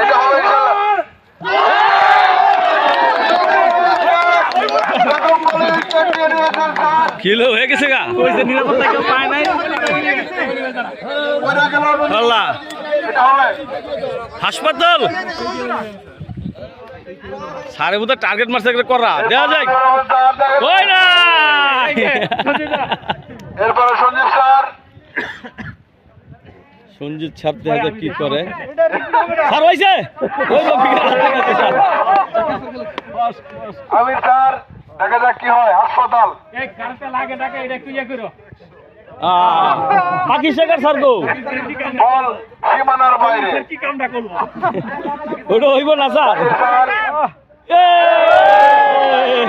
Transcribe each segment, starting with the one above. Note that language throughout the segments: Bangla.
এটা হবে কিলো হয়ে গেছে গা। কইছে নিরাপত্তা কেউ পায় নাই। আল্লাহ। হাসপাতাল। সারে বোধহয় টার্গেট মারছে একটা করা। দেওয়া যায় না সঞ্জিত ছাপ দেখা কি করে স্যার হয়েছে ওই তো বিকেল হাতে গেছে স্যার। আমির স্যার দেখা যাক কি হয় হাসপাতাল আহ, শেখার স্যার গো বল সীমানার বাইরে ওটা হইব না স্যার স্যার এই!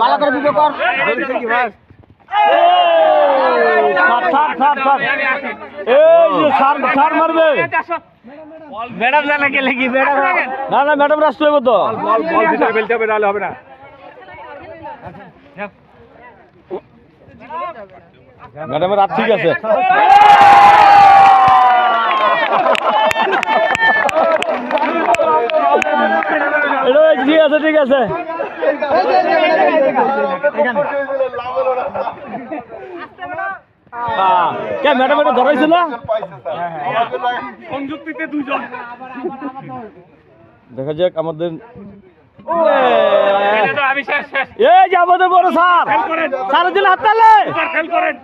ভালো করে ভিডিও কর। ম্যাডাম জানা গেলে কি ম্যাডাম। না না ম্যাডাম রাষ্ট্র হইব তো। বল বল ভিতরে বেলতে হবে নাহলে হবে না। ম্যাডামের রাত ঠিক আছে। ঠিক আছে ঠিক আছে। হ্যাঁ। কে ম্যাডাম এটা ধরাইছিল? সংযুক্তিতে দুজন দেখা যাক আমাদের এই যে আমাদের বড় স্যার। স্যারের জন্য হাত তালে খেল করেন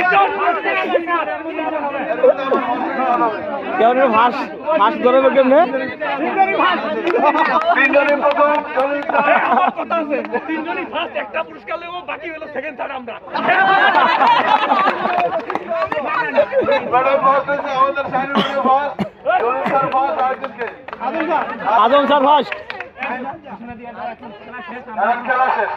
কেমন ফাঁস ফাঁস ধরবে কেমনে তিনজনই প্রথম সঞ্জীব স্যার কথা আছে তিনজনই ফার্স্ট একটা পুরস্কার নেব বাকি হলো সেকেন্ড থার্ড আমরা ম্যাডাম ফার্স্ট হয়েছে আমাদের সাইনের মধ্যে ফার্স্ট সঞ্জীব স্যার ফার্স্ট আরেকজনকে। আজম স্যার ফার্স্ট খেলা শেষ।